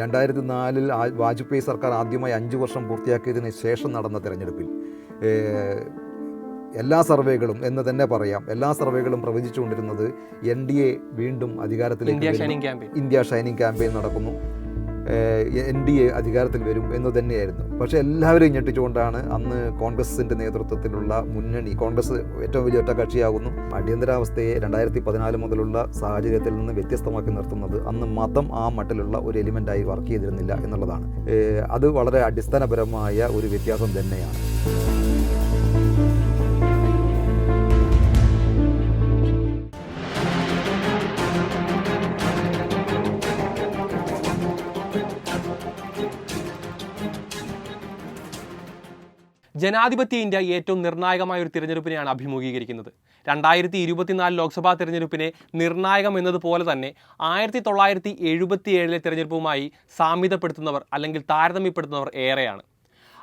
രണ്ടായിരത്തി നാലിൽ വാജ്പേയി സർക്കാർ ആദ്യമായി അഞ്ച് വർഷം പൂർത്തിയാക്കിയതിന് ശേഷം നടന്ന തെരഞ്ഞെടുപ്പിൽ. എല്ലാ സർവേകളും എന്ന് തന്നെ പറയാം. എല്ലാ സർവേകളും പ്രവചിച്ചുകൊണ്ടിരുന്നത് എൻ ഡി എ വീണ്ടും അധികാരത്തിലേക്ക് India shining campaign. India shining campaign നടക്കുന്നു. എൻ ഡി എ അധികാരത്തിൽ വരും എന്ന് തന്നെയായിരുന്നു. പക്ഷേ എല്ലാവരെയും ഞെട്ടിച്ചുകൊണ്ടാണ് അന്ന് കോൺഗ്രസിന്റെ നേതൃത്വത്തിലുള്ള മുന്നണി കോൺഗ്രസ് ഏറ്റവും വലിയ ഒറ്റകക്ഷിയാകുന്നു അടിയന്തരാവസ്ഥയെ രണ്ടായിരത്തി പതിനാല് മുതലുള്ള സാഹചര്യത്തിൽ നിന്ന് വ്യത്യസ്തമാക്കി നിർത്തുന്നത് അന്ന് മതം ആ മട്ടിലുള്ള ഒരു എലിമെന്റായി വർക്ക് ചെയ്തിരുന്നില്ല എന്നുള്ളതാണ്. അത് വളരെ അടിസ്ഥാനപരമായ ഒരു വ്യത്യാസം തന്നെയാണ്. ജനാധിപത്യ ഇന്ത്യ ഏറ്റവും നിർണായകമായ ഒരു തിരഞ്ഞെടുപ്പിനെയാണ് അഭിമുഖീകരിക്കുന്നത്. രണ്ടായിരത്തി ഇരുപത്തിനാല് ലോക്സഭാ തിരഞ്ഞെടുപ്പിനെ നിർണായകം എന്നതുപോലെ തന്നെ ആയിരത്തി തൊള്ളായിരത്തി എഴുപത്തി ഏഴിലെ തിരഞ്ഞെടുപ്പുമായി സാമ്യതപ്പെടുത്തുന്നവർ അല്ലെങ്കിൽ താരതമ്യപ്പെടുത്തുന്നവർ ഏറെയാണ്.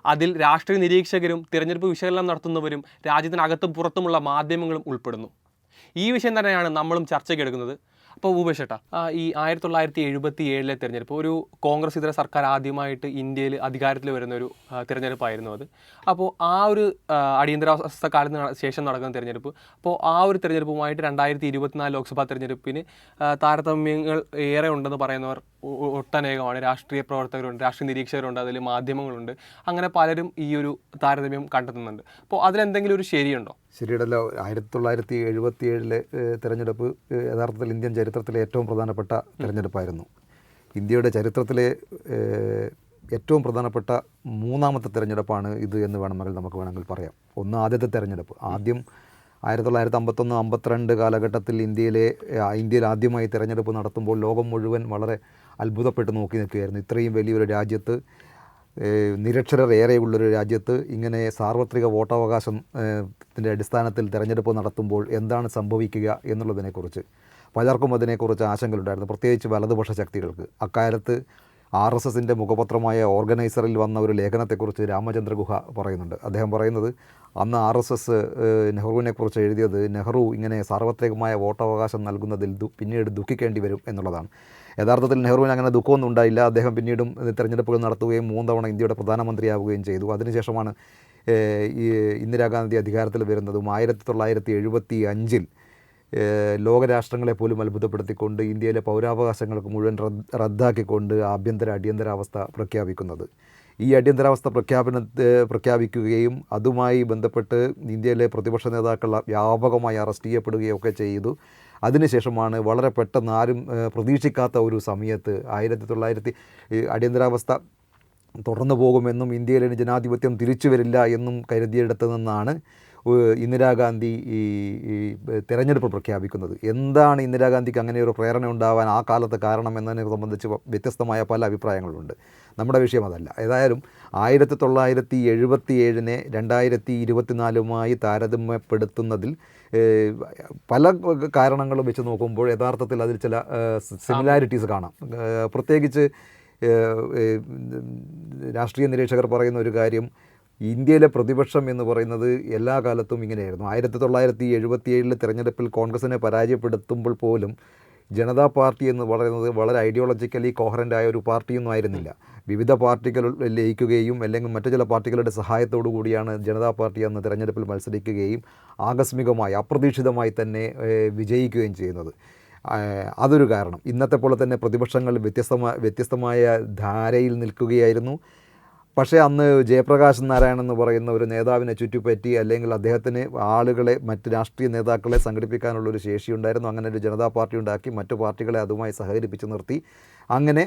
അതിൽ രാഷ്ട്രീയ നിരീക്ഷകരും തിരഞ്ഞെടുപ്പ് വിശകലനം നടത്തുന്നവരും രാജ്യത്തിനകത്തും പുറത്തുമുള്ള മാധ്യമങ്ങളും ഉൾപ്പെടുന്നു. ഈ വിഷയം തന്നെയാണ് നമ്മളും ചർച്ചയ്ക്കെടുക്കുന്നത് അപ്പോൾ ഭൂപേഷേട്ടാ ഈ ആയിരത്തി തൊള്ളായിരത്തി എഴുപത്തി ഏഴിലെ തിരഞ്ഞെടുപ്പ് ഒരു കോൺഗ്രസ് ഇതര സർക്കാർ ആദ്യമായിട്ട് ഇന്ത്യയിൽ അധികാരത്തിൽ വരുന്ന ഒരു തിരഞ്ഞെടുപ്പായിരുന്നു അത്. അപ്പോൾ ആ ഒരു അടിയന്തരാവസ്ഥ കാലത്തിന് ശേഷം നടക്കുന്ന തിരഞ്ഞെടുപ്പ് അപ്പോൾ ആ ഒരു തിരഞ്ഞെടുപ്പുമായിട്ട് രണ്ടായിരത്തി ഇരുപത്തിനാല് ലോക്സഭാ തിരഞ്ഞെടുപ്പിന് താരതമ്യങ്ങൾ ഏറെ ഉണ്ടെന്ന് പറയുന്നവർ ഒട്ടനേകമാണ്. രാഷ്ട്രീയ പ്രവർത്തകരുണ്ട് രാഷ്ട്രീയ നിരീക്ഷകരുണ്ട് അതിൽ മാധ്യമങ്ങളുണ്ട്. അങ്ങനെ പലരും ഈ ഒരു താരതമ്യം കണ്ടെത്തുന്നുണ്ട്. അപ്പോൾ അതിലെന്തെങ്കിലും ഒരു ശരിയുണ്ടോ? ശരിയുണ്ടല്ലോ. ആയിരത്തി തൊള്ളായിരത്തി എഴുപത്തി ഏഴിലെ തെരഞ്ഞെടുപ്പ് യഥാർത്ഥത്തിൽ ഇന്ത്യൻ ചരിത്രത്തിലെ ഏറ്റവും പ്രധാനപ്പെട്ട തെരഞ്ഞെടുപ്പായിരുന്നു. ഇന്ത്യയുടെ ചരിത്രത്തിലെ ഏറ്റവും പ്രധാനപ്പെട്ട മൂന്നാമത്തെ തെരഞ്ഞെടുപ്പാണ് ഇത് എന്ന് വേണമെങ്കിൽ നമുക്ക് വേണമെങ്കിൽ പറയാം. ഒന്ന് ആദ്യത്തെ തെരഞ്ഞെടുപ്പ്. ആദ്യം ആയിരത്തി തൊള്ളായിരത്തി അമ്പത്തൊന്ന് അമ്പത്തിരണ്ട് കാലഘട്ടത്തിൽ ഇന്ത്യയിലെ ഇന്ത്യയിൽ ആദ്യമായി തിരഞ്ഞെടുപ്പ് നടത്തുമ്പോൾ ലോകം മുഴുവൻ വളരെ അത്ഭുതപ്പെട്ട് നോക്കി നിൽക്കുകയായിരുന്നു. ഇത്രയും വലിയൊരു രാജ്യത്ത് നിരക്ഷരർ ഏറെയുള്ളൊരു രാജ്യത്ത് ഇങ്ങനെ സാർവത്രിക വോട്ടവകാശം ത്തിന്റെ അടിസ്ഥാനത്തിൽ തിരഞ്ഞെടുപ്പ് നടത്തുമ്പോൾ എന്താണ് സംഭവിക്കുക എന്നുള്ളതിനെക്കുറിച്ച് പലർക്കും അതിനെക്കുറിച്ച് ആശങ്കകളുണ്ടായിരുന്നു പ്രത്യേകിച്ച് വലതുപക്ഷ ശക്തികൾക്ക്. അക്കാലത്ത് ആർ എസ് എസിന്റെ മുഖപത്രമായ ഓർഗനൈസറിൽ വന്ന ഒരു ലേഖനത്തെക്കുറിച്ച് രാമചന്ദ്ര ഗുഹ പറയുന്നുണ്ട്. അദ്ദേഹം പറയുന്നത് അന്ന് ആർ എസ് എസ് നെഹ്റുവിനെക്കുറിച്ച് എഴുതിയത് നെഹ്റു ഇങ്ങനെ സാർവത്രികമായ വോട്ടവകാശം നൽകുന്നതിൽ പിന്നീട് ദുഃഖിക്കേണ്ടി വരും എന്നുള്ളതാണ്. യഥാർത്ഥത്തിൽ നെഹ്റുവിന് അങ്ങനെ ദുഃഖമൊന്നും ഉണ്ടായില്ല. അദ്ദേഹം പിന്നീടും തെരഞ്ഞെടുപ്പുകൾ നടത്തുകയും മൂന്ന് തവണ ഇന്ത്യയുടെ പ്രധാനമന്ത്രിയാവുകയും ചെയ്തു. അതിനുശേഷമാണ് ഈ ഇന്ദിരാഗാന്ധി അധികാരത്തിൽ വരുന്നതും ആയിരത്തി തൊള്ളായിരത്തി എഴുപത്തി അഞ്ചിൽ ലോകരാഷ്ട്രങ്ങളെ പോലും അത്ഭുതപ്പെടുത്തിക്കൊണ്ട് ഇന്ത്യയിലെ പൗരാവകാശങ്ങൾക്ക് മുഴുവൻ റദ്ദാക്കിക്കൊണ്ട് ആഭ്യന്തര അടിയന്തരാവസ്ഥ പ്രഖ്യാപിക്കുന്നത്. ഈ അടിയന്തരാവസ്ഥ പ്രഖ്യാപന പ്രഖ്യാപിക്കുകയും അതുമായി ബന്ധപ്പെട്ട് ഇന്ത്യയിലെ പ്രതിപക്ഷ നേതാക്കൾ വ്യാപകമായി അറസ്റ്റ് ചെയ്യപ്പെടുകയും ഒക്കെ ചെയ്തു. അതിനുശേഷമാണ് വളരെ പെട്ടെന്ന് ആരും പ്രതീക്ഷിക്കാത്ത ഒരു സമയത്ത് ആയിരത്തി തൊള്ളായിരത്തി അടിയന്തരാവസ്ഥ തുടർന്നു പോകുമെന്നും ഇന്ത്യയിലെ ജനാധിപത്യം തിരിച്ചു വരില്ല എന്നും കരുതിയെടുത്ത് നിന്നാണ് ഇന്ദിരാഗാന്ധി ഈ തെരഞ്ഞെടുപ്പ് പ്രഖ്യാപിക്കുന്നത്. എന്താണ് ഇന്ദിരാഗാന്ധിക്ക് അങ്ങനെ ഒരു പ്രേരണ ഉണ്ടാവാൻ ആ കാലത്ത് കാരണം എന്നതിനെ സംബന്ധിച്ച് വ്യത്യസ്തമായ പല അഭിപ്രായങ്ങളുണ്ട്. നമ്മുടെ വിഷയം അതല്ല. ഏതായാലും ആയിരത്തി തൊള്ളായിരത്തി എഴുപത്തി ഏഴിനെ രണ്ടായിരത്തി ഇരുപത്തിനാലുമായി താരതമ്യപ്പെടുത്തുന്നതിൽ പല കാരണങ്ങളും വെച്ച് നോക്കുമ്പോൾ യഥാർത്ഥത്തിൽ അതിൽ ചില സിമിലാരിറ്റീസ് കാണാം. പ്രത്യേകിച്ച് രാഷ്ട്രീയ നിരീക്ഷകർ പറയുന്ന ഒരു കാര്യം ഇന്ത്യയിലെ പ്രതിപക്ഷം എന്ന് പറയുന്നത് എല്ലാ കാലത്തും ഇങ്ങനെയായിരുന്നു. ആയിരത്തി തൊള്ളായിരത്തി എഴുപത്തി ഏഴിലെ തിരഞ്ഞെടുപ്പിൽ കോൺഗ്രസിനെ പരാജയപ്പെടുത്തുമ്പോൾ പോലും ജനതാ പാർട്ടി എന്ന് പറയുന്നത് വളരെ ഐഡിയോളജിക്കലി കോഹറന്റ് ആയ ഒരു പാർട്ടിയൊന്നും ആയിരുന്നില്ല. വിവിധ പാർട്ടികൾ ലയിക്കുകയും അല്ലെങ്കിൽ മറ്റു ചില പാർട്ടികളുടെ സഹായത്തോടു കൂടിയാണ് ജനതാ പാർട്ടി അന്ന് തിരഞ്ഞെടുപ്പിൽ മത്സരിക്കുകയും ആകസ്മികമായി അപ്രതീക്ഷിതമായി തന്നെ വിജയിക്കുകയും ചെയ്യുന്നത്. അതൊരു കാരണം. ഇന്നത്തെ പോലെ തന്നെ പ്രതിപക്ഷങ്ങൾ വ്യത്യസ്തമായ വ്യത്യസ്തമായ ധാരയിൽ നിൽക്കുകയായിരുന്നു. പക്ഷേ അന്ന് ജയപ്രകാശ് നാരായണൻ എന്ന് പറയുന്ന ഒരു നേതാവിനെ ചുറ്റിപ്പറ്റി അല്ലെങ്കിൽ അദ്ദേഹത്തിന് ആളുകളെ മറ്റ് രാഷ്ട്രീയ നേതാക്കളെ സംഘടിപ്പിക്കാനുള്ള ഒരു ശേഷി ഉണ്ടായിരുന്നു. അങ്ങനെ ഒരു ജനതാ പാർട്ടി ഉണ്ടാക്കി മറ്റു പാർട്ടികളെ അതുമായി സഹകരിപ്പിച്ച് നിർത്തി. അങ്ങനെ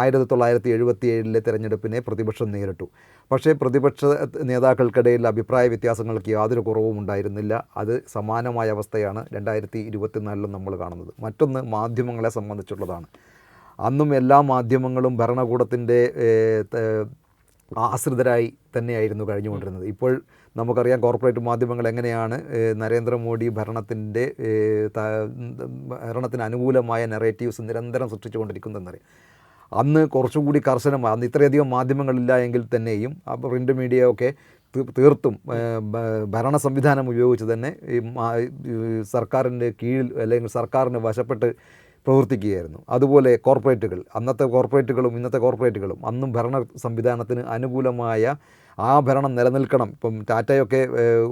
ആയിരത്തി തൊള്ളായിരത്തി എഴുപത്തി ഏഴിലെ തെരഞ്ഞെടുപ്പിനെ പ്രതിപക്ഷം നേരിട്ടു. പക്ഷേ പ്രതിപക്ഷ നേതാക്കൾക്കിടയിൽ അഭിപ്രായ വ്യത്യാസങ്ങൾക്ക് യാതൊരു കുറവും ഉണ്ടായിരുന്നില്ല. അത് സമാനമായ അവസ്ഥയാണ് രണ്ടായിരത്തി ഇരുപത്തിനാലിലും നമ്മൾ കാണുന്നത്. മറ്റൊന്ന് മാധ്യമങ്ങളെ സംബന്ധിച്ചുള്ളതാണ്. അന്നും എല്ലാ മാധ്യമങ്ങളും ഭരണകൂടത്തിന്റെ ആശ്രിതരായി തന്നെയായിരുന്നു കഴിഞ്ഞുകൊണ്ടിരുന്നത്. ഇപ്പോൾ നമുക്കറിയാം കോർപ്പറേറ്റ് മാധ്യമങ്ങൾ എങ്ങനെയാണ് നരേന്ദ്രമോദി ഭരണത്തിന്റെ ഭരണത്തിന് അനുകൂലമായ നെറേറ്റീവ്സ് നിരന്തരം സൃഷ്ടിച്ചുകൊണ്ടിരിക്കുന്നതെന്നറിയാം അന്ന് കുറച്ചുകൂടി കർശനമായി അന്ന് ഇത്രയധികം മാധ്യമങ്ങളില്ല എങ്കിൽ തന്നെയും ആ പ്രിന്റ് മീഡിയ ഒക്കെ തീർത്തും ഭരണ സംവിധാനം ഉപയോഗിച്ച് തന്നെ സർക്കാരിന്റെ കീഴിൽ അല്ലെങ്കിൽ സർക്കാരിന് വശപ്പെട്ട് പ്രവർത്തിക്കുകയായിരുന്നു. അതുപോലെ കോർപ്പറേറ്റുകൾ അന്നത്തെ കോർപ്പറേറ്റുകളും ഇന്നത്തെ കോർപ്പറേറ്റുകളും അന്നും ഭരണ സംവിധാനത്തിന് അനുകൂലമായ ആ ഭരണം നിലനിൽക്കണം. ഇപ്പം ടാറ്റയൊക്കെ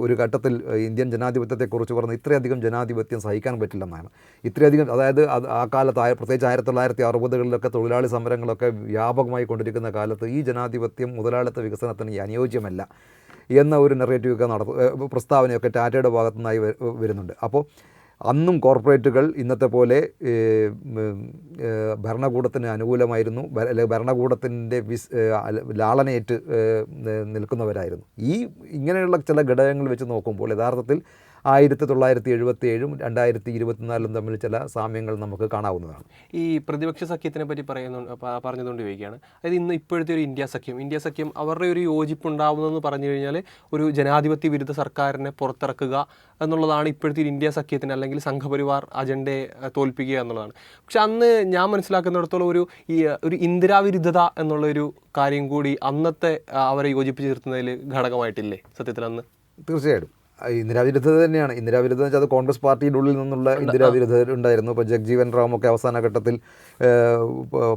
ഒരു ഘട്ടത്തിൽ ഇന്ത്യൻ ജനാധിപത്യത്തെക്കുറിച്ച് പറഞ്ഞ് ഇത്രയധികം ജനാധിപത്യം സഹിക്കാൻ പറ്റില്ലെന്നാണ്. ഇത്രയധികം അതായത് അത് ആ കാലത്ത് പ്രത്യേകിച്ച് ആയിരത്തി തൊള്ളായിരത്തി അറുപതുകളിലൊക്കെ തൊഴിലാളി സമരങ്ങളൊക്കെ വ്യാപകമായി കൊണ്ടിരിക്കുന്ന കാലത്ത് ഈ ജനാധിപത്യം മുതലാളിത്ത വികസനത്തിന് അനുയോജ്യമല്ല എന്ന ഒരു നെറേറ്റീവൊക്കെ നടത്തു പ്രസ്താവനയൊക്കെ ടാറ്റയുടെ ഭാഗത്തു നിന്നായി വരുന്നുണ്ട്. അപ്പോൾ അന്നും കോർപ്പറേറ്റുകൾ ഇന്നത്തെ പോലെ ഭരണകൂടത്തിന് അനുകൂലമായിരുന്നു. അല്ലെങ്കിൽ അല്ലെ ഭരണകൂടത്തിന്റെ വിസ് ലാളനയേറ്റ് നിൽക്കുന്നവരായിരുന്നു. ഈ ഇങ്ങനെയുള്ള ചില ഘടകങ്ങൾ വെച്ച് നോക്കുമ്പോൾ യഥാർത്ഥത്തിൽ ആയിരത്തി തൊള്ളായിരത്തി എഴുപത്തി ഏഴും രണ്ടായിരത്തി ഇരുപത്തിനാലും തമ്മിൽ ചില സാമ്യങ്ങൾ നമുക്ക് കാണാവുന്നതാണ്. ഈ പ്രതിപക്ഷ സഖ്യത്തിനെ പറ്റി പറയുന്നു പറഞ്ഞതുകൊണ്ട് ചോദിക്കുകയാണ് അതായത് ഇന്ന് ഇപ്പോഴത്തെ ഒരു ഇന്ത്യ സഖ്യം ഇന്ത്യ സഖ്യം അവരുടെ ഒരു യോജിപ്പ് ഉണ്ടാവുന്നതെന്ന് പറഞ്ഞു കഴിഞ്ഞാൽ ഒരു ജനാധിപത്യ വിരുദ്ധ സർക്കാരിനെ പുറത്തിറക്കുക എന്നുള്ളതാണ് ഇപ്പോഴത്തെ ഒരു ഇന്ത്യ സഖ്യത്തിന് അല്ലെങ്കിൽ സംഘപരിവാർ അജണ്ടയെ തോൽപ്പിക്കുക എന്നുള്ളതാണ്. പക്ഷെ അന്ന് ഞാൻ മനസ്സിലാക്കുന്നിടത്തോളം ഒരു ഈ ഒരു ഇന്ദിരാവിരുദ്ധത എന്നുള്ളൊരു കാര്യം കൂടി അന്നത്തെ അവരെ യോജിപ്പിച്ച് നിർത്തുന്നതിൽ ഘടകമായിട്ടില്ലേ സത്യത്തിൽ അന്ന് തീർച്ചയായിട്ടും. ഇന്ദിരാവിരുദ്ധത തന്നെയാണ്. ഇന്ദിരാവിരുദ്ധ എന്ന് വെച്ചാൽ അത് കോൺഗ്രസ് പാർട്ടിയുടെ ഉള്ളിൽ നിന്നുള്ള ഇന്ദിരാവിരുദ്ധ ഉണ്ടായിരുന്നു ഇപ്പോൾ ജഗ്ജീവൻ റാമൊക്കെ അവസാന ഘട്ടത്തിൽ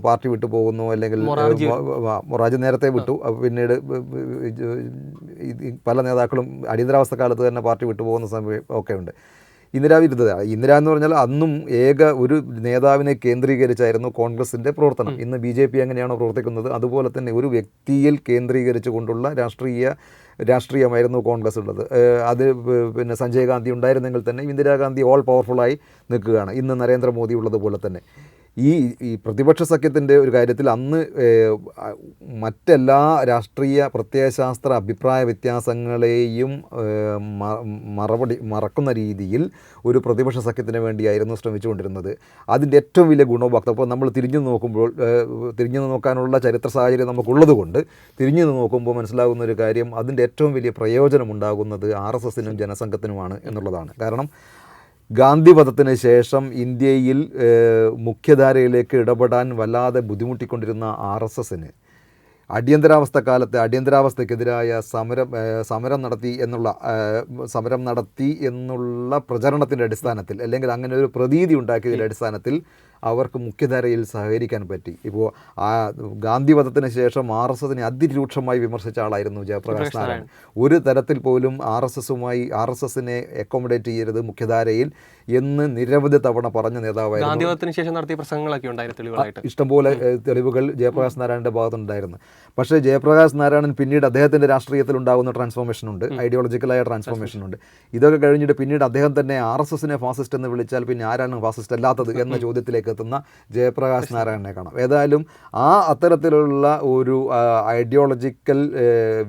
പാർട്ടി വിട്ടു പോകുന്നു. അല്ലെങ്കിൽ മൊറാർജി- ഏഹ്, മൊ- മൊ- മൊറാർജി നേരത്തെ വിട്ടു. പിന്നീട് പല നേതാക്കളും അടിയന്തരാവസ്ഥ കാലത്ത് തന്നെ പാർട്ടി വിട്ടു പോകുന്ന സമയം ഒക്കെ ഉണ്ട്. ഇന്ദിരാവിരുദ്ധത ഇന്ദിര എന്ന് പറഞ്ഞാൽ അന്നും ഏക ഒരു നേതാവിനെ കേന്ദ്രീകരിച്ചായിരുന്നു കോൺഗ്രസിന്റെ പ്രവർത്തനം. ഇന്ന് ബി ജെ പി എങ്ങനെയാണോ പ്രവർത്തിക്കുന്നത്. അതുപോലെ തന്നെ ഒരു വ്യക്തിയിൽ കേന്ദ്രീകരിച്ചു കൊണ്ടുള്ള രാഷ്ട്രീയ രാഷ്ട്രീയമായിരുന്നു കോൺഗ്രസ് ഉള്ളത്. അത് പിന്നെ സഞ്ജയ് ഗാന്ധി ഉണ്ടായിരുന്നെങ്കിൽ തന്നെ ഇന്ദിരാഗാന്ധി ഓൾ പവർഫുള്ളായി നിൽക്കുകയാണ്. ഇന്ന് നരേന്ദ്രമോദി ഉള്ളതുപോലെ തന്നെ. ഈ ഈ പ്രതിപക്ഷ സഖ്യത്തിന്റെ ഒരു കാര്യത്തിൽ അന്ന് മറ്റെല്ലാ രാഷ്ട്രീയ പ്രത്യയശാസ്ത്ര അഭിപ്രായ വ്യത്യാസങ്ങളെയും മറുപടി മറക്കുന്ന രീതിയിൽ ഒരു പ്രതിപക്ഷ സഖ്യത്തിന് വേണ്ടിയായിരുന്നു ശ്രമിച്ചുകൊണ്ടിരുന്നത്. അതിന്റെ ഏറ്റവും വലിയ ഗുണഭോക്തം അപ്പോൾ നമ്മൾ തിരിഞ്ഞു നോക്കുമ്പോൾ തിരിഞ്ഞു നോക്കാനുള്ള ചരിത്ര സാഹചര്യം നമുക്കുള്ളത് കൊണ്ട് തിരിഞ്ഞു നോക്കുമ്പോൾ മനസ്സിലാകുന്ന ഒരു കാര്യം അതിന്റെ ഏറ്റവും വലിയ പ്രയോജനം ഉണ്ടാകുന്നത് ആർ എസ് എസിനും ജനസംഘത്തിനുമാണ് എന്നുള്ളതാണ്. കാരണം ഗാന്ധിവധത്തിന് ശേഷം ഇന്ത്യയിൽ മുഖ്യധാരയിലേക്ക് ഇടപെടാൻ വല്ലാതെ ബുദ്ധിമുട്ടിക്കൊണ്ടിരുന്ന ആർ എസ് എസിന്. അടിയന്തരാവസ്ഥ കാലത്ത് അടിയന്തരാവസ്ഥക്കെതിരായ സമരം സമരം നടത്തി എന്നുള്ള സമരം നടത്തി എന്നുള്ള പ്രചരണത്തിന്റെ അടിസ്ഥാനത്തിൽ അല്ലെങ്കിൽ അങ്ങനെ ഒരു പ്രതീതി ഉണ്ടാക്കിയതിന്റെ അടിസ്ഥാനത്തിൽ അവർക്ക് മുഖ്യധാരയിൽ സഹകരിക്കാൻ പറ്റി. ഇപ്പോൾ ആ ഗാന്ധിവധത്തിന് ശേഷം ആർ എസ് എസിനെ അതിരൂക്ഷമായി വിമർശിച്ച ആളായിരുന്നു ജയപ്രകാശ് നാരായൺ ഒരു തരത്തിൽ പോലും ആർ എസ് എസുമായി ആർ എസ് എസിനെ അക്കോമഡേറ്റ് ചെയ്യരുത് മുഖ്യധാരയിൽ എന്ന് നിരവധി തവണ പറഞ്ഞ നേതാവായിരുന്നു. ശേഷം നടത്തിയ പ്രസംഗങ്ങളൊക്കെ ഉണ്ടായിരുന്നു ഇഷ്ടംപോലെ തെളിവുകൾ ജയപ്രകാശ് നാരായണന്റെ ഭാഗത്തുണ്ടായിരുന്നു പക്ഷേ ജയപ്രകാശ് നാരായണൻ പിന്നീട് അദ്ദേഹത്തിന്റെ രാഷ്ട്രീയത്തിൽ ഉണ്ടാകുന്ന ട്രാൻസ്ഫോർമേഷൻ ഉണ്ട്. ഐഡിയോളജിക്കലായ ട്രാൻസ്ഫോർമേഷൻ ഉണ്ട്. ഇതൊക്കെ കഴിഞ്ഞിട്ട് പിന്നീട് അദ്ദേഹം തന്നെ ആർ എസ് എസിനെ ഫാസിസ്റ്റ് എന്ന് വിളിച്ചാൽ പിന്നെ ആരാണ് ഫാസിസ്റ്റ് അല്ലാത്തത് എന്ന ചോദ്യത്തിലേക്ക് എത്തുന്ന ജയപ്രകാശ് നാരായണനെ കാണാം. ഏതായാലും ആ അത്തരത്തിലുള്ള ഒരു ഐഡിയോളജിക്കൽ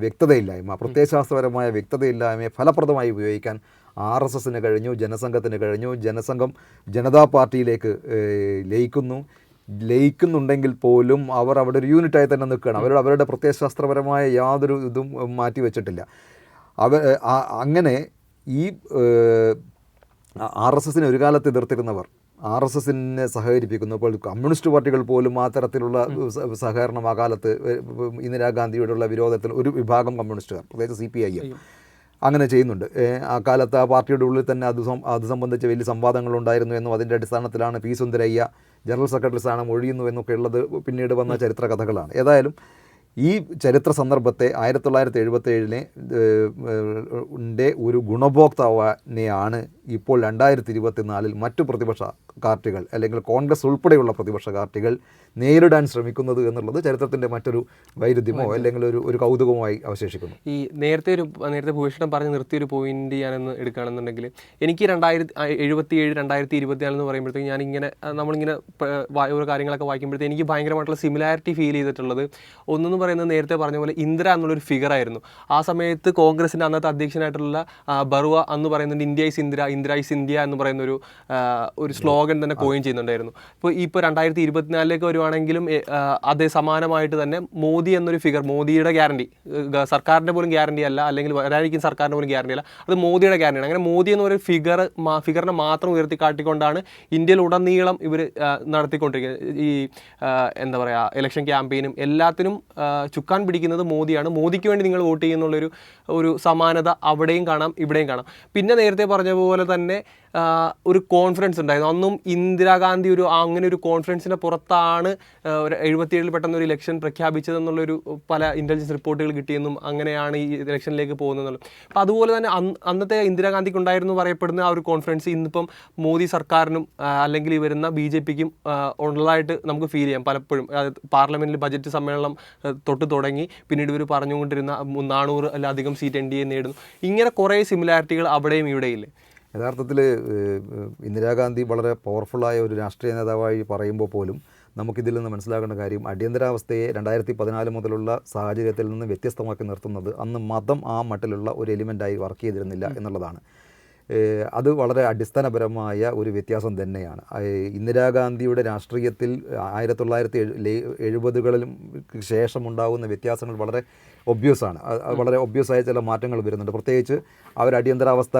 വ്യക്തതയില്ലായ്മ പ്രത്യയശാസ്ത്രപരമായ വ്യക്തതയില്ലായ്മയെ ഫലപ്രദമായി ഉപയോഗിക്കാൻ ആർ എസ് എസിന് കഴിഞ്ഞു ജനസംഘത്തിന് കഴിഞ്ഞു ജനസംഘം ജനതാ പാർട്ടിയിലേക്ക് ലയിക്കുന്നു. ലയിക്കുന്നുണ്ടെങ്കിൽ പോലും അവർ അവിടെ ഒരു യൂണിറ്റായി തന്നെ നിൽക്കുകയാണ്. അവരുടെ അവരുടെ പ്രത്യയശാസ്ത്രപരമായ യാതൊരു ഇതും മാറ്റി വെച്ചിട്ടില്ല. അവ അങ്ങനെ ഈ ആർ എസ് എസിനെ ഒരു കാലത്ത് എതിർത്തിരുന്നവർ ആർ എസ് എസിനെ സഹകരിപ്പിക്കുന്നു. ഇപ്പോൾ കമ്മ്യൂണിസ്റ്റ് പാർട്ടികൾ പോലും ആ തരത്തിലുള്ള സഹകരണം ആ കാലത്ത് ഇന്ദിരാഗാന്ധിയോടുള്ള വിരോധത്തിൽ ഒരു വിഭാഗം കമ്മ്യൂണിസ്റ്റുകാർ പ്രത്യേകിച്ച് സി പി ഐ എം അങ്ങനെ ചെയ്യുന്നുണ്ട്. ആ കാലത്ത് ആ പാർട്ടിയുടെ ഉള്ളിൽ തന്നെ അത് അത് സംബന്ധിച്ച് വലിയ സംവാദങ്ങളുണ്ടായിരുന്നു എന്നും അതിന്റെ അടിസ്ഥാനത്തിലാണ് പി സുന്ദരയ്യ ജനറൽ സെക്രട്ടറി സ്ഥാനം ഒഴിയുന്നു എന്നൊക്കെ ഉള്ളത് പിന്നീട് വന്ന ചരിത്ര കഥകളാണ് ഏതായാലും ഈ ചരിത്ര സന്ദർഭത്തെ ആയിരത്തി തൊള്ളായിരത്തി എഴുപത്തി ഏഴിലെ ഒരു ഗുണഭോക്താവിനെയാണ് ഇപ്പോൾ രണ്ടായിരത്തി ഇരുപത്തി നാലിൽ മറ്റു പ്രതിപക്ഷ പാർട്ടികൾ അല്ലെങ്കിൽ കോൺഗ്രസ് ഉൾപ്പെടെയുള്ള പ്രതിപക്ഷ പാർട്ടികൾ നേരിടാൻ ശ്രമിക്കുന്നത് എന്നുള്ളത് ചരിത്രത്തിന്റെ മറ്റൊരു വൈരുദ്ധ്യമോ അല്ലെങ്കിൽ ഒരു ഒരു കൗതുകമായി അവശേഷിക്കുന്നു. ഈ നേരത്തെ ഒരു നേരത്തെ ഭൂഷണം പറഞ്ഞ് നിർത്തിയൊരു പോയിന്റ് ഞാനൊന്ന് എടുക്കുകയാണെന്നുണ്ടെങ്കിൽ എനിക്ക് രണ്ടായിരത്തി എഴുപത്തി ഏഴ് രണ്ടായിരത്തി ഇരുപത്തിനാല് എന്ന് പറയുമ്പോഴത്തേക്ക് ഞാനിങ്ങനെ നമ്മളിങ്ങനെ ഓരോ കാര്യങ്ങളൊക്കെ വായിക്കുമ്പോഴത്തേക്ക് എനിക്ക് ഭയങ്കരമായിട്ടുള്ള സിമിലാരിറ്റി ഫീൽ ചെയ്തിട്ടുള്ളത് ഒന്നെന്ന് പറയുന്നത് നേരത്തെ പറഞ്ഞ പോലെ ഇന്ദിര എന്നുള്ളൊരു ഫിഗർ ആയിരുന്നു. ആ സമയത്ത് കോൺഗ്രസിന്റെ അന്നത്തെ അധ്യക്ഷനായിട്ടുള്ള ബറുവ എന്ന് പറയുന്നുണ്ട് India is Indira Indira is India എന്ന് പറയുന്ന ഒരു ഒരു സ്ലോഗൻ തന്നെ കോയിൻ ചെയ്യുന്നുണ്ടായിരുന്നു. ഇപ്പോൾ ഇപ്പോൾ രണ്ടായിരത്തി ഇരുപത്തിനാലിലേക്ക് വരുവാണെങ്കിലും അതേ സമാനമായിട്ട് തന്നെ മോദി എന്നൊരു ഫിഗർ മോദിയുടെ ഗ്യാരണ്ടി സർക്കാരിന്റെ പോലും ഗ്യാരണ്ടി അല്ല അല്ലെങ്കിൽ വരാനിരിക്കുന്ന സർക്കാരിന്റെ പോലും ഗ്യാരണ്ടി അല്ല അത് മോദിയുടെ ഗ്യാരണ്ടിയാണ് അങ്ങനെ മോദി എന്ന് പറയുന്ന ഫിഗർ ഫിഗറിനെ മാത്രം ഉയർത്തി കാട്ടിക്കൊണ്ടാണ് ഇന്ത്യയിൽ ഉടനീളം ഇവർ നടത്തിക്കൊണ്ടിരിക്കുന്നത്. ഈ എന്താ പറയുക ഇലക്ഷൻ ക്യാമ്പയിനും എല്ലാത്തിനും ചുക്കാൻ പിടിക്കുന്നത് മോദിയാണ്. മോദിക്ക് വേണ്ടി നിങ്ങൾ വോട്ട് ചെയ്യുന്നുള്ളൊരു ഒരു സമാനത അവിടെയും കാണാം ഇവിടെയും കാണാം. പിന്നെ നേരത്തെ പറഞ്ഞ പോലെ തന്നെ ഒരു കോൺഫറൻസ് ഉണ്ടായിരുന്നു. അന്നും ഇന്ദിരാഗാന്ധി ഒരു അങ്ങനെ ഒരു കോൺഫറൻസിന്റെ പുറത്താണ് ഒരു എഴുപത്തിയേഴിൽ പെട്ടെന്ന് ഒരു ഇലക്ഷൻ പ്രഖ്യാപിച്ചതെന്നുള്ളൊരു പല ഇന്റലിജൻസ് റിപ്പോർട്ടുകൾ കിട്ടിയെന്നും അങ്ങനെയാണ് ഈ ഇലക്ഷനിലേക്ക് പോകുന്നതെന്നുള്ളത്. അപ്പോൾ അതുപോലെ തന്നെ അന്ന് അന്നത്തെ ഇന്ദിരാഗാന്ധിക്ക് ഉണ്ടായിരുന്നു പറയപ്പെടുന്ന ആ ഒരു കോൺഫറൻസ് ഇന്നിപ്പം മോദി സർക്കാരിനും അല്ലെങ്കിൽ ഈ വരുന്ന ബി ജെ പിക്കും ഉള്ളതായിട്ട് നമുക്ക് ഫീൽ ചെയ്യാം പലപ്പോഴും. പാർലമെന്റിൽ ബജറ്റ് സമ്മേളനം തൊട്ട് തുടങ്ങി പിന്നീട് ഇവർ പറഞ്ഞുകൊണ്ടിരുന്ന നാനൂറ് അധികം സീറ്റ് എൻ ഡി എ നേടുന്നു. ഇങ്ങനെ കുറേ സിമിലാരിറ്റികൾ അവിടെയും ഇവിടെയില്ലേ യഥാർത്ഥത്തിൽ ഇന്ദിരാഗാന്ധി വളരെ പവർഫുള്ളായ ഒരു രാഷ്ട്രീയ നേതാവായി പറയുമ്പോൾ പോലും നമുക്കിതിൽ നിന്ന് മനസ്സിലാക്കേണ്ട കാര്യം അടിയന്തരാവസ്ഥയെ രണ്ടായിരത്തി പതിനാല് മുതലുള്ള സാഹചര്യത്തിൽ നിന്ന് വ്യത്യസ്തമാക്കി നിർത്തുന്നത് അന്ന് മതം ആ മട്ടിലുള്ള ഒരു എലിമെന്റായി വർക്ക് ചെയ്തിരുന്നില്ല എന്നുള്ളതാണ്. അത് വളരെ അടിസ്ഥാനപരമായ ഒരു വ്യത്യാസം തന്നെയാണ്. ഇന്ദിരാഗാന്ധിയുടെ രാഷ്ട്രീയത്തിൽ ആയിരത്തി തൊള്ളായിരത്തി എഴുപതുകളിലും ശേഷമുണ്ടാകുന്ന വ്യത്യാസങ്ങൾ വളരെ ഒബ്വിയസ് ആണ്. വളരെ ഒബ്വിയസ് ആയ ചില മാറ്റങ്ങൾ വരുന്നുണ്ട്. പ്രത്യേകിച്ച് അവർ അടിയന്തരാവസ്ഥ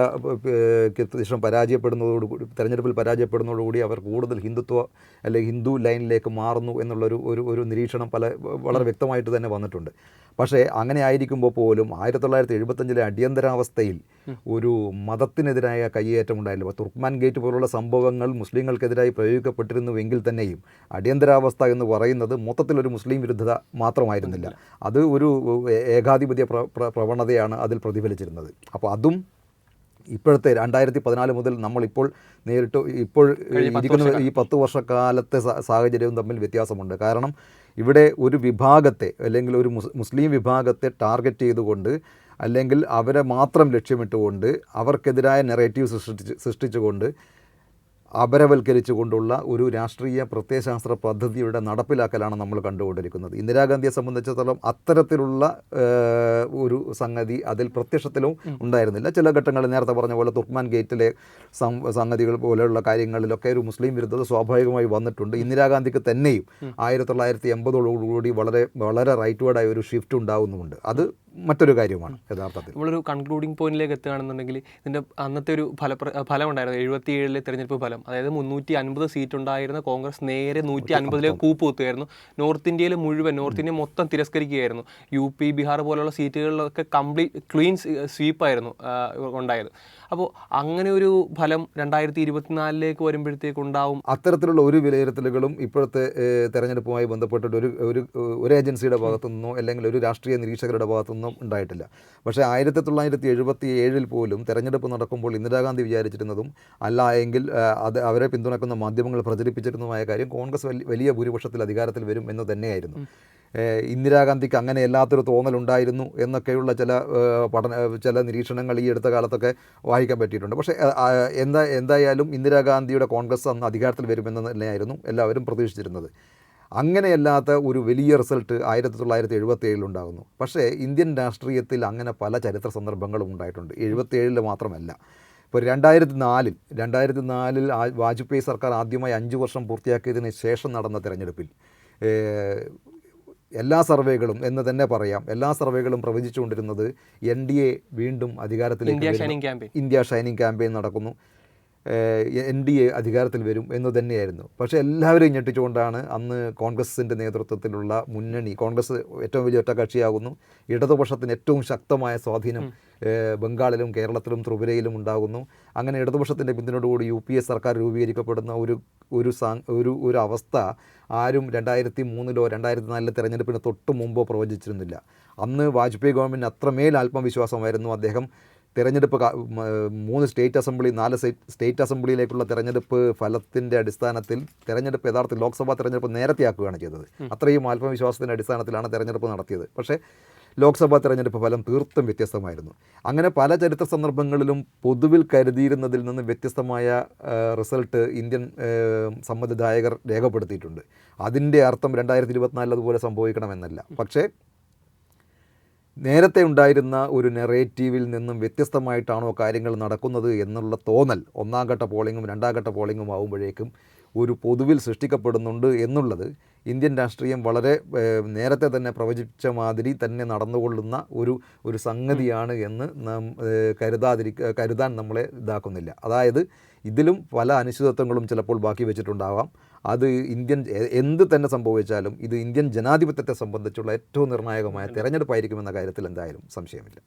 ശേഷം പരാജയപ്പെടുന്നതോടുകൂടി തെരഞ്ഞെടുപ്പിൽ പരാജയപ്പെടുന്നതോടുകൂടി അവർ കൂടുതൽ ഹിന്ദുത്വ അല്ലെങ്കിൽ ഹിന്ദു ലൈനിലേക്ക് മാറുന്നു എന്നുള്ളൊരു ഒരു ഒരു നിരീക്ഷണം പല വളരെ വ്യക്തമായിട്ട് തന്നെ വന്നിട്ടുണ്ട്. പക്ഷേ അങ്ങനെ ആയിരിക്കുമ്പോൾ പോലും ആയിരത്തി തൊള്ളായിരത്തി എഴുപത്തഞ്ചിലെ അടിയന്തരാവസ്ഥയിൽ ഒരു മതത്തിനെതിരായ കയ്യേറ്റം ഉണ്ടായില്ല. ഇപ്പോൾ തുർക്ക്മാൻ ഗേറ്റ് പോലുള്ള സംഭവങ്ങൾ മുസ്ലിങ്ങൾക്കെതിരായി പ്രയോഗിക്കപ്പെട്ടിരുന്നുവെങ്കിൽ തന്നെയും അടിയന്തരാവസ്ഥ എന്ന് പറയുന്നത് മൊത്തത്തിലൊരു മുസ്ലിം വിരുദ്ധത മാത്രമായിരുന്നില്ല. അത് ഒരു ഏകാധിപത്യ പ്ര പ്ര- പ്രവണതയാണ് അതിൽ പ്രതിഫലിച്ചിരുന്നത്. അപ്പോൾ അതും ഇപ്പോഴത്തെ രണ്ടായിരത്തി പതിനാല് മുതൽ നമ്മളിപ്പോൾ നേരിട്ട് ഇപ്പോൾ ഇരിക്കുന്ന ഈ പത്ത് വർഷക്കാലത്തെ സാഹചര്യവും തമ്മിൽ വ്യത്യാസമുണ്ട്. കാരണം ഇവിടെ ഒരു വിഭാഗത്തെ അല്ലെങ്കിൽ ഒരു മുസ് മുസ്ലിം വിഭാഗത്തെ ടാർഗറ്റ് ചെയ്തുകൊണ്ട് അല്ലെങ്കിൽ അവരെ മാത്രം ലക്ഷ്യമിട്ടുകൊണ്ട് അവർക്കെതിരായ നെറേറ്റീവ് സൃഷ്ടിച്ച് സൃഷ്ടിച്ചുകൊണ്ട് അപരവൽക്കരിച്ചുകൊണ്ടുള്ള ഒരു രാഷ്ട്രീയ പ്രത്യയശാസ്ത്ര പദ്ധതിയുടെ നടപ്പിലാക്കലാണ് നമ്മൾ കണ്ടുകൊണ്ടിരിക്കുന്നത്. ഇന്ദിരാഗാന്ധിയെ സംബന്ധിച്ചിടത്തോളം അത്തരത്തിലുള്ള ഒരു സംഗതി അതിൽ പ്രത്യക്ഷത്തിലും ഉണ്ടായിരുന്നില്ല. ചില ഘട്ടങ്ങളിൽ നേരത്തെ പറഞ്ഞ പോലെ തുർക്മാൻ ഗേറ്റിലെ സംഗതികൾ പോലെയുള്ള കാര്യങ്ങളിലൊക്കെ ഒരു മുസ്ലിം വിരുദ്ധത സ്വാഭാവികമായി വന്നിട്ടുണ്ട്. ഇന്ദിരാഗാന്ധിക്ക് തന്നെയും ആയിരത്തി തൊള്ളായിരത്തി എൺപതോടുകൂടി വളരെ വളരെ റൈറ്റ്വേർഡായ ഒരു ഷിഫ്റ്റ് ഉണ്ടാകുന്നുമുണ്ട് അത് മറ്റൊരു കാര്യമാണ് യഥാർത്ഥത്തിൽ. നമ്മളൊരു കൺക്ലൂഡിംഗ് പോയിന്റിലേക്ക് എത്തുകയാണെന്നുണ്ടെങ്കിൽ ഇതിന്റെ അന്നത്തെ ഒരു ഫലപ്ര ഫലം ഉണ്ടായിരുന്നു എഴുപത്തി ഏഴിലെ തെരഞ്ഞെടുപ്പ് ഫലം. അതായത് മുന്നൂറ്റി അൻപത് സീറ്റ് ഉണ്ടായിരുന്ന കോൺഗ്രസ് നേരെ നൂറ്റി അൻപതിലേക്ക് കൂപ്പ് കുത്തുകയായിരുന്നു നോർത്ത് ഇന്ത്യയിൽ മുഴുവൻ നോർത്ത് ഇന്ത്യ മൊത്തം തിരസ്കരിക്കുകയായിരുന്നു. യു പി ബീഹാർ പോലുള്ള സീറ്റുകളിലൊക്കെ കംപ്ലീറ്റ് ക്ലീൻ സ്വീപ്പായിരുന്നു ഉണ്ടായത്. അപ്പോൾ അങ്ങനെ ഒരു ഫലം രണ്ടായിരത്തി ഇരുപത്തിനാലിലേക്ക് വരുമ്പോഴത്തേക്ക് ഉണ്ടാവും അത്തരത്തിലുള്ള ഒരു വിലയിരുത്തലുകളും ഇപ്പോഴത്തെ തെരഞ്ഞെടുപ്പുമായി ബന്ധപ്പെട്ടിട്ട് ഒരു ഒരു ഒരു ഏജൻസിയുടെ ഭാഗത്തു നിന്നോ അല്ലെങ്കിൽ ഒരു രാഷ്ട്രീയ നിരീക്ഷകരുടെ ഭാഗത്തു നിന്നും ഉണ്ടായിട്ടില്ല. പക്ഷേ ആയിരത്തി തൊള്ളായിരത്തി എഴുപത്തി ഏഴിൽ പോലും തെരഞ്ഞെടുപ്പ് നടക്കുമ്പോൾ ഇന്ദിരാഗാന്ധി വിചാരിച്ചിരുന്നതും അല്ല എങ്കിൽ അത് അവരെ പിന്തുണക്കുന്ന മാധ്യമങ്ങൾ പ്രചരിപ്പിച്ചിരുന്നതുമായ കാര്യം കോൺഗ്രസ് വലിയ ഭൂരിപക്ഷത്തിൽ അധികാരത്തിൽ വരും എന്ന് തന്നെയായിരുന്നു. ഇന്ദിരാഗാന്ധിക്ക് അങ്ങനെ എല്ലാത്തൊരു തോന്നലുണ്ടായിരുന്നു എന്നൊക്കെയുള്ള ചില പഠന ചില നിരീക്ഷണങ്ങൾ ഈ അടുത്ത കാലത്തൊക്കെ വായിക്കാൻ പറ്റിയിട്ടുണ്ട്. പക്ഷേ എന്താ എന്തായാലും ഇന്ദിരാഗാന്ധിയുടെ കോൺഗ്രസ് അന്ന് അധികാരത്തിൽ വരുമെന്ന് തന്നെയായിരുന്നു എല്ലാവരും പ്രതീക്ഷിച്ചിരുന്നത്. അങ്ങനെയല്ലാത്ത ഒരു വലിയ റിസൾട്ട് ആയിരത്തി തൊള്ളായിരത്തി എഴുപത്തി ഏഴിലുണ്ടാകുന്നു പക്ഷേ ഇന്ത്യൻ രാഷ്ട്രീയത്തിൽ അങ്ങനെ പല ചരിത്ര സന്ദർഭങ്ങളും ഉണ്ടായിട്ടുണ്ട്. എഴുപത്തി ഏഴിൽ മാത്രമല്ല. ഇപ്പോൾ രണ്ടായിരത്തി നാലിൽ രണ്ടായിരത്തി നാലിൽ വാജ്പേയി സർക്കാർ ആദ്യമായി അഞ്ച് വർഷം പൂർത്തിയാക്കിയതിന് ശേഷം നടന്ന തെരഞ്ഞെടുപ്പിൽ എല്ലാ സർവേകളും എന്ന് തന്നെ പറയാം. എല്ലാ സർവേകളും പ്രവചിച്ചുകൊണ്ടിരുന്നത് എൻ ഡി എ വീണ്ടും അധികാരത്തിലേക്ക് ഇന്ത്യ ഷൈനിങ് ക്യാമ്പയിൻ. നടക്കുന്നു. എൻ ഡി എ അധികാരത്തിൽ വരും എന്ന് തന്നെയായിരുന്നു. പക്ഷേ എല്ലാവരെയും ഞെട്ടിച്ചുകൊണ്ടാണ് അന്ന് കോൺഗ്രസിന്റെ നേതൃത്വത്തിലുള്ള മുന്നണി കോൺഗ്രസ് ഏറ്റവും വലിയ ഒറ്റ കക്ഷിയാകുന്നു ഇടതുപക്ഷത്തിന് ഏറ്റവും ശക്തമായ സ്വാധീനം ബംഗാളിലും കേരളത്തിലും ത്രിപുരയിലും ഉണ്ടാകുന്നു. അങ്ങനെ ഇടതുപക്ഷത്തിന്റെ പിന്തുണയോടുകൂടി യു പി എ സർക്കാർ രൂപീകരിക്കപ്പെടുന്ന ഒരു ഒരു സാ- ഒരു ഒരു അവസ്ഥ ആരും രണ്ടായിരത്തി മൂന്നിലോ രണ്ടായിരത്തി നാലിലെ തെരഞ്ഞെടുപ്പിന് തൊട്ട് മുമ്പോ പ്രവചിച്ചിരുന്നില്ല. അന്ന് വാജ്പേയി ഗവൺമെന്റ് അത്രമേൽ ആത്മവിശ്വാസമായിരുന്നു അദ്ദേഹം. തെരഞ്ഞെടുപ്പ് മൂന്ന് സ്റ്റേറ്റ് അസംബ്ലി നാല് സ്റ്റേറ്റ് സ്റ്റേറ്റ് അസംബ്ലിയിലേക്കുള്ള തെരഞ്ഞെടുപ്പ് ഫലത്തിന്റെ അടിസ്ഥാനത്തിൽ തെരഞ്ഞെടുപ്പ് യഥാർത്ഥത്തിൽ ലോക്സഭാ തെരഞ്ഞെടുപ്പ് നേരത്തെയാക്കുകയാണ് ചെയ്തത്. അത്രയും ആത്മവിശ്വാസത്തിന്റെ അടിസ്ഥാനത്തിലാണ് തെരഞ്ഞെടുപ്പ് നടത്തിയത്. പക്ഷേ ലോക്സഭാ തെരഞ്ഞെടുപ്പ് ഫലം തീർത്തും വ്യത്യസ്തമായിരുന്നു. അങ്ങനെ പല ചരിത്ര സന്ദർഭങ്ങളിലും പൊതുവിൽ കരുതിയിരുന്നതിൽ നിന്ന് വ്യത്യസ്തമായ റിസൾട്ട് ഇന്ത്യൻ സമ്മതിദായകർ രേഖപ്പെടുത്തിയിട്ടുണ്ട്. അതിന്റെ അർത്ഥം രണ്ടായിരത്തി ഇരുപത്തിനാലിൽ അതുപോലെ സംഭവിക്കണമെന്നല്ല. പക്ഷേ നേരത്തെ ഉണ്ടായിരുന്ന ഒരു നെറേറ്റീവിൽ നിന്നും വ്യത്യസ്തമായിട്ടാണോ കാര്യങ്ങൾ നടക്കുന്നത് എന്നുള്ള തോന്നൽ ഒന്നാം ഘട്ട പോളിങ്ങും രണ്ടാം ഘട്ട പോളിങ്ങും ആകുമ്പോഴേക്കും ഒരു പൊതുവിൽ സൃഷ്ടിക്കപ്പെടുന്നുണ്ട് എന്നുള്ളത് ഇന്ത്യൻ രാഷ്ട്രീയം വളരെ നേരത്തെ തന്നെ പ്രവചിച്ച മാതിരി തന്നെ നടന്നുകൊള്ളുന്ന ഒരു ഒരു സംഗതിയാണ് എന്ന് നാം കരുതാതിരി കരുതാൻ നമ്മളെ ഇതാക്കുന്നില്ല. അതായത് ഇതിലും പല അനിശ്ചിതത്വങ്ങളും ചിലപ്പോൾ ബാക്കി വെച്ചിട്ടുണ്ടാവാം. അത് ഇന്ത്യൻ എന്ത് തന്നെ സംഭവിച്ചാലും ഇത് ഇന്ത്യൻ ജനാധിപത്യത്തെ സംബന്ധിച്ചുള്ള ഏറ്റവും നിർണായകമായ തിരഞ്ഞെടുപ്പായിരിക്കുമെന്ന കാര്യത്തിൽ എന്തായാലും സംശയമില്ല.